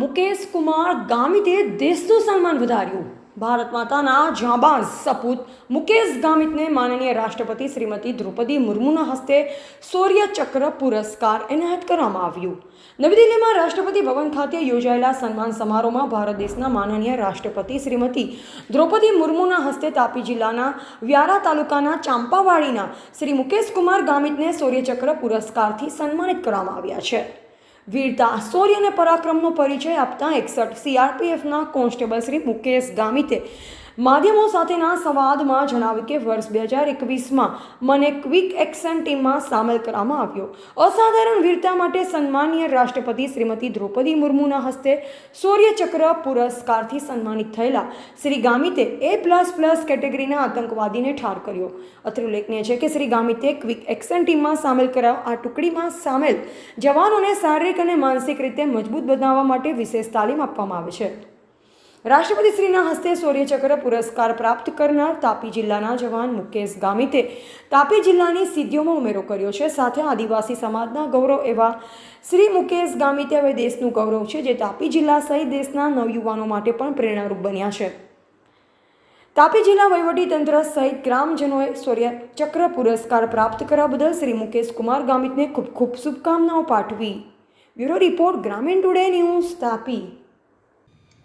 મુકેશ કુમાર ગામિતે દેશનું સન્માન વધાર્યું. ભારત માતાના જાબાઝ સપૂત મુકેશ ગામિતને માનનીય રાષ્ટ્રપતિ શ્રીમતી દ્રૌપદી મુર્મુના હસ્તે શૌર્ય ચક્ર પુરસ્કાર એનાયત કરવામાં આવ્યું. નવી દિલ્હીમાં રાષ્ટ્રપતિ ભવન ખાતે યોજાયેલા સન્માન સમારોહમાં ભારત દેશના માનનીય રાષ્ટ્રપતિ શ્રીમતી દ્રૌપદી મુર્મુના હસ્તે તાપી જિલ્લાના વ્યારા તાલુકાના ચાંપાવાડીના શ્રી મુકેશ કુમાર ગામિતને શૌર્યચક્ર પુરસ્કારથી સન્માનિત કરવામાં આવ્યા છે. વીરતા શૌર્ય અને પરાક્રમનો પરિચય આપતા એકસઠ સીઆરપીએફના કોન્સ્ટેબલ શ્રી મુકેશ ગામિતે માધ્યમો સાથેના સંવાદમાં જણાવ્યું કે વર્ષ બે હજાર એકવીસમાં મને ક્વિક એક્શન ટીમમાં સામેલ કરવામાં આવ્યો. અસાધારણ વીરતા માટે સન્માનીય રાષ્ટ્રપતિ શ્રીમતી દ્રૌપદી મુર્મુના હસ્તે શૌર્યચક્ર પુરસ્કારથી સન્માનિત થયેલા શ્રી ગામિતે એ પ્લસ પ્લસ કેટેગરીના આતંકવાદીને ઠાર કર્યો. અત્રે ઉલ્લેખનીય છે કે શ્રી ગામિતે ક્વિક એક્શન ટીમમાં સામેલ કરાવ આ ટુકડીમાં સામેલ જવાનોને શારીરિક અને માનસિક રીતે મજબૂત બનાવવા માટે વિશેષ તાલીમ આપવામાં આવે છે. રાષ્ટ્રપતિશ્રીના હસ્તે શૌર્યચક્ર પુરસ્કાર પ્રાપ્ત કરનાર તાપી જિલ્લાના જવાન મુકેશ ગામિતે તાપી જિલ્લાની સિદ્ધિઓમાં ઉમેરો કર્યો છે. સાથે આદિવાસી સમાજના ગૌરવ એવા શ્રી મુકેશ ગામિતે હવે દેશનું ગૌરવ છે, જે તાપી જિલ્લા સહિત દેશના નવયુવાનો માટે પણ પ્રેરણારૂપ બન્યા છે. તાપી જિલ્લા વહીવટીતંત્ર સહિત ગ્રામજનોએ શૌર્યચક્ર પુરસ્કાર પ્રાપ્ત કરવા બદલ શ્રી મુકેશ કુમાર ગામિતને ખૂબ ખૂબ શુભકામનાઓ પાઠવી. Bureau report Gramin today news Tapi.